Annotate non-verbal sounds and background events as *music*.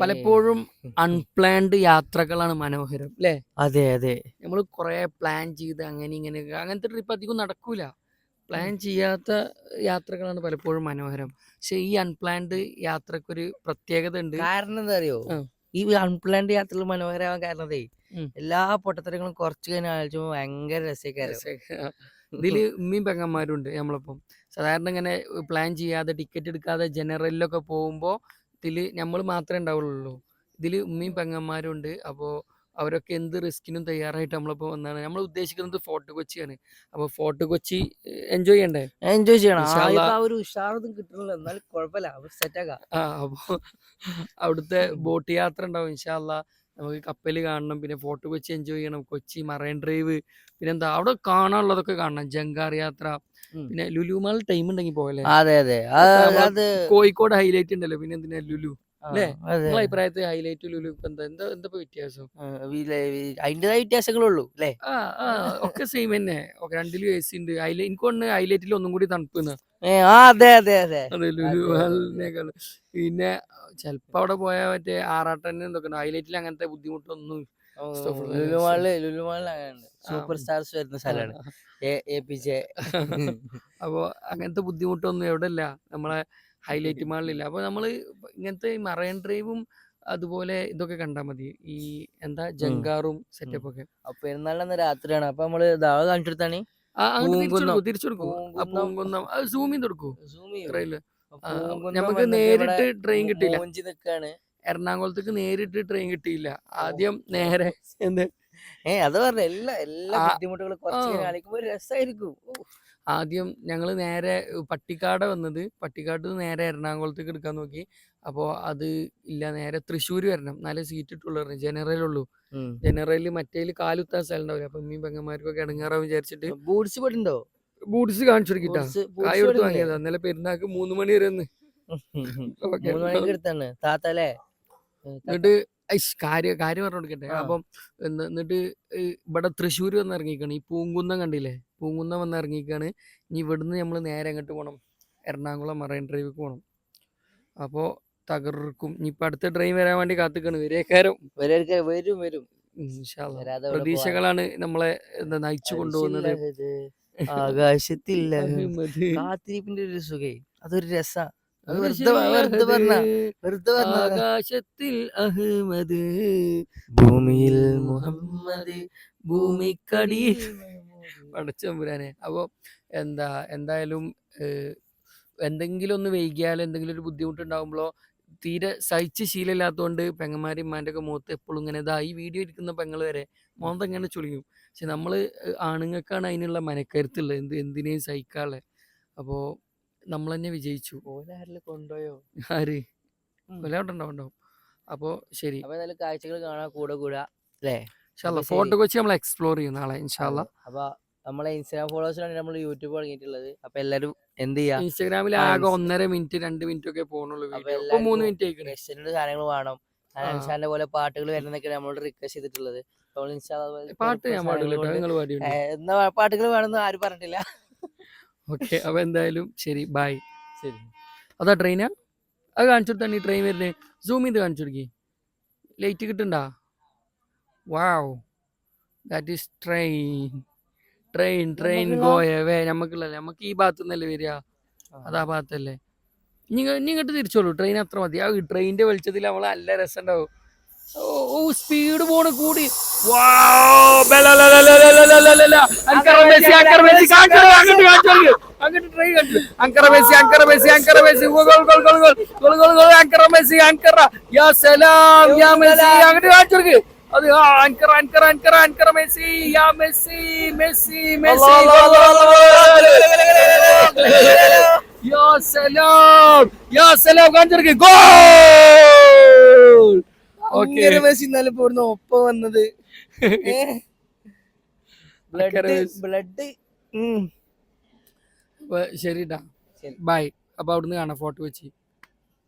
പലപ്പോഴും അൺപ്ലാൻഡ് യാത്രകളാണ് മനോഹരം അല്ലേ അതെ അതെ. നമ്മൾ കുറെ പ്ലാൻ ചെയ്ത് അങ്ങനെ ഇങ്ങനെ അങ്ങനത്തെ ട്രിപ്പ് അധികം നടക്കൂല. പ്ലാൻ ചെയ്യാത്ത യാത്രകളാണ് പലപ്പോഴും മനോഹരം. പക്ഷെ ഈ അൺപ്ലാൻഡ് യാത്രക്കൊരു പ്രത്യേകത ഉണ്ട് കാരണം എന്താ അറിയോ ഈ അൺപ്ലാൻഡ് യാത്രകൾ മനോഹരമാകാൻ കാരണതേ. എല്ലാ പൊട്ടത്തരങ്ങളും കുറച്ച് കഴിഞ്ഞാൽ ആലോചിക്കുമ്പോൾ ഭയങ്കര രസക്കാരം. ഇതിൽ ഉമ്മയും പെങ്ങന്മാരും ഉണ്ട് നമ്മളിപ്പം. സാധാരണ ഇങ്ങനെ പ്ലാൻ ചെയ്യാതെ ടിക്കറ്റ് എടുക്കാതെ ജനറലിലൊക്കെ പോകുമ്പോൾ ഇതിൽ നമ്മൾ മാത്രമേ ഉണ്ടാവുള്ളൂ ഇതിൽ ഉമ്മയും പെങ്ങന്മാരും ഉണ്ട് അപ്പോൾ അവരൊക്കെ എന്ത് റിസ്കിനും തയ്യാറായിട്ട് നമ്മളിപ്പോൾ വന്നാണ്. നമ്മൾ ഉദ്ദേശിക്കുന്നത് ഫോർട്ട് കൊച്ചിയാണ്. അപ്പോൾ ഫോർട്ട് കൊച്ചി എൻജോയ് ചെയ്യണ്ടേ? എൻജോയ് ചെയ്യണം. ഒരു ഉഷാറൊന്നും കിട്ടണില്ല. എന്നാലും കുഴപ്പമില്ല. സെറ്റ് ആക്കാം ആ അപ്പോൾ അവിടുത്തെ ബോട്ട് യാത്ര ഉണ്ടാവും ഇൻഷാല്ല നമുക്ക് കപ്പൽ കാണണം പിന്നെ ഫോർട്ട് കൊച്ചി എൻജോയ് ചെയ്യണം കൊച്ചി മറൈൻ ഡ്രൈവ് പിന്നെന്താ അവിടെ കാണാനുള്ളതൊക്കെ കാണണം. ജങ്കാർ യാത്ര. പിന്നെ ലുലുമാൾ ടൈം ഉണ്ടെങ്കിൽ പോകല്ലേ അതെ അതെ. കോഴിക്കോട് ഹൈലൈറ്റ് ഉണ്ടല്ലോ പിന്നെ എന്തിനാ ലുലു? നിങ്ങളെ അഭിപ്രായത്തിൽ ഹൈലൈറ്റ് ലുലു ഇപ്പൊ എന്താ എന്താ വ്യത്യാസം? വ്യത്യാസങ്ങളുള്ളൂ അല്ലേ? ഒക്കെ സെയിം തന്നെ. ഒക്കെ രണ്ടിലും എ സി ഉണ്ട് എനിക്ക് ഹൈലൈറ്റിൽ ഒന്നും കൂടി തണുപ്പ്. പിന്നെ ചെലപ്പോ അവിടെ പോയാൽ മറ്റേ ആറാട്ടന്നെ എന്തൊക്കെ ഹൈലൈറ്റിൽ അങ്ങനത്തെ ബുദ്ധിമുട്ടൊന്നും ലുലുമാളിൽ ലുലുമാളിൽ സൂപ്പർ സ്റ്റാർസ് വരുന്ന സ്ഥലമാണ് എ പി ജെ. *laughs* അപ്പൊ അങ്ങനത്തെ ബുദ്ധിമുട്ടൊന്നും എവിടെ ഇല്ല നമ്മളെ ഹൈലൈറ്റ് മാളിലില്ല. അപ്പൊ നമ്മൾ ഇങ്ങനത്തെ മറൈൻ ഡ്രൈവും അതുപോലെ ഇതൊക്കെ കണ്ടാൽ മതി. ഈ എന്താ ജങ്കാറും സെറ്റപ്പ് ഒക്കെ അപ്പൊ പെരുന്നാളിന് രാത്രിയാണ്. അപ്പൊ നമ്മൾ ദാവ കാണിച്ചെടുത്താണ് തിരിച്ചെടുക്കും അങ്ങോട്ട് തിരിച്ചു കൊടുക്കൂ തിരിച്ചു കൊടുക്കൂ. ആ പൂങ്കുന്നം. പൂങ്കുന്നം. അത് സൂം ചെയ്ത് കൊടുക്കൂ സൂം ചെയ്യും. നമുക്ക് നേരിട്ട് ട്രെയിൻ കിട്ടിയില്ല. എറണാകുളത്തേക്ക് നേരിട്ട് ട്രെയിൻ കിട്ടിയില്ല. ആദ്യം നേരെ *laughs* എന്ത് ഏ അത് പറഞ്ഞ എല്ലാ എല്ലാ ബുദ്ധിമുട്ടുകളും കുറച്ച് രസമായിരിക്കും ആദ്യം ഞങ്ങൾ നേരെ പട്ടിക്കാട് വന്നത്. പട്ടിക്കാട് നേരെ എറണാകുളത്തേക്ക് എടുക്കാൻ നോക്കി. അപ്പോൾ അത് ഇല്ല നേരെ തൃശ്ശൂർ വരണം. നല്ല സീറ്റ് ഇട്ടുള്ളൂ ജനറൽ ഉള്ളൂ. ജനറലിൽ മറ്റേൽ കാലുത്താൻ സ്ഥലം ഉണ്ടാവില്ല. അപ്പൊ ഉമ്മയും പെങ്ങന്മാർക്കൊക്കെ ഇടങ്ങാറാവും വിചാരിച്ചിട്ട്. ബൂട്ട്സ് പെട്ടുണ്ടോ ബൂട്ട്സ് കാണിച്ചു കൊടുക്കിട്ടാ കായ് കൊടുത്ത് വാങ്ങിയതാ. ഇന്നലെ പെരുന്നാൾക്ക് മൂന്ന് മണി വരെ ഒന്ന് ഓക്കേ. മൂന്ന് മണിക്ക് എടുത്താണ് താത്തല്ലേ എന്നിട്ട് കാര്യ കാര്യം പറഞ്ഞു കൊടുക്കട്ടെ. അപ്പം എന്നിട്ട് ഇവിടെ തൃശ്ശൂർ വന്ന് ഇറങ്ങിക്കാണ് ഈ പൂങ്കുന്നം കണ്ടില്ലേ? പൂങ്കുന്നം വന്ന് ഇറങ്ങിക്കാണ് ഇനി ഇവിടുന്ന് നമ്മൾ നേരെ അങ്ങോട്ട് പോകണം എറണാകുളം മറൈൻ ഡ്രൈവിക്ക് പോകണം അപ്പോൾ തകർക്കും. ഇനിയിപ്പോൾ അടുത്ത ട്രെയിൻ വരാൻ വേണ്ടി കാത്തിക്കാണ്. വരേക്കാരം. വരും വരും. പ്രതീക്ഷകളാണ് നമ്മളെ എന്താ നയിച്ചു കൊണ്ടുപോകുന്നത്. ആകാശത്തില്ല. ആകാശത്തില്ല കാത്തിരിപ്പിന്റെ ഒരു സുഖേ. അതൊരു രസ. ആകാശത്തിൽ അഹ്മദ്. ഭൂമിയിൽ മുഹമ്മദ്. ഭൂമിക്കടിയിൽ. പടച്ചമ്പുരാനെ അപ്പോൾ എന്താ എന്തായാലും എന്തെങ്കിലും ഒന്ന് വൈകിയാലോ എന്തെങ്കിലും ഒരു ബുദ്ധിമുട്ടുണ്ടാകുമ്പോഴോ തീരെ സഹിച്ച് ശീലമില്ലാത്തതുകൊണ്ട് പെങ്ങന്മാരും ഇമ്മാന്റെ ഒക്കെ മുഖത്ത് എപ്പോഴും ഇങ്ങനെ ഇതാ ഈ വീഡിയോ ഇരിക്കുന്ന പെങ്ങൾ വരെ മോന്ത ഇങ്ങനെ ചുളിയും? പക്ഷെ നമ്മൾ ആണുങ്ങൾക്കാണ് അതിനുള്ള മനക്കരുത്തുള്ളത്. എന്ത് എന്തിനേയും സഹിക്കാനുള്ളത് അപ്പോൾ നമ്മൾ തന്നെ വിജയിച്ചു. ഓലാരിൽ കൊണ്ടുപോയോ? ആര്. കൊല്ലാട്ടുണ്ടാവും ഉണ്ടാവും അപ്പോൾ ശരി. അപ്പൊ കാഴ്ചകൾ കാണാൻ കൂടെ കൂടാ അല്ലേ? ഇൻഷാല്ല അപ്പൊ ഫോർട്ട്. കൊച്ചി നമ്മൾ എക്സ്പ്ലോർ ചെയ്യും നാളെ ഇൻഷാല്ല അപ്പൊ നമ്മളെ ഇൻസ്റ്റാഗ്രാം ഫോളോവേഴ്സിലാണ് നമ്മൾ യൂട്യൂബ് തുടങ്ങിയിട്ടുള്ളത്. അപ്പൊ എല്ലാരും എന്ത് ചെയ്യാം? ഇൻസ്റ്റാഗ്രാമിൽ ആകെ ഒന്നര മിനിറ്റ് രണ്ട് മിനിറ്റ് ഒക്കെ പോകണുള്ളൂ അപ്പൊ മൂന്ന് മിനിറ്റ് സാധനങ്ങൾ വേണം. ആ. അൻഷാന്റെ പോലെ പാട്ടുകൾ വരുന്നൊക്കെ നമ്മളോട് റിക്വസ്റ്റ് ചെയ്തിട്ടുള്ളത്. പാട്ട് ഞാൻ പാടില്ല എന്നാ പാട്ടുകൾ വേണമെന്ന് ആരും പറഞ്ഞിട്ടില്ല. ഓക്കെ അപ്പൊ എന്തായാലും ശരി ബൈ ശരി. അതാ ട്രെയിനാ അത് കാണിച്ചു കൊടുത്താണ് ഈ ട്രെയിൻ വരുന്നത് സൂം ചെയ്ത് കാണിച്ചു കൊടുക്കി. Light കിട്ടണ്ടാ? Wow that is train train train ഗോയവേ നമുക്കുള്ളല്ലേ നമുക്ക് ഈ ഭാഗത്തു നിന്നല്ലേ വരിക അതാ ഭാഗത്തല്ലേ? നിങ്ങൾ ഇങ്ങോട്ട് തിരിച്ചോളൂ ട്രെയിൻ അത്ര മതി ആ ട്രെയിന്റെ വെളിച്ചത്തിൽ അവൾ നല്ല രസമുണ്ടാവും ഓ സ്പീഡ് പോണ് കൂടി അത് യാ Ya selam! Ya selam കാണിച്ചെടുക്ക്. ഗോൾ! അങ്ങനെ മെസ്സി ഇന്നലെ പോടുന്ന ഒപ്പം വന്നത്. *laughs* ബ്ലഡ് ബ്ലഡ് ശരിട്ടാ ബൈ. അപ്പൊ അവിടുന്ന് കാണാം ഫോട്ടോ വെച്ച്.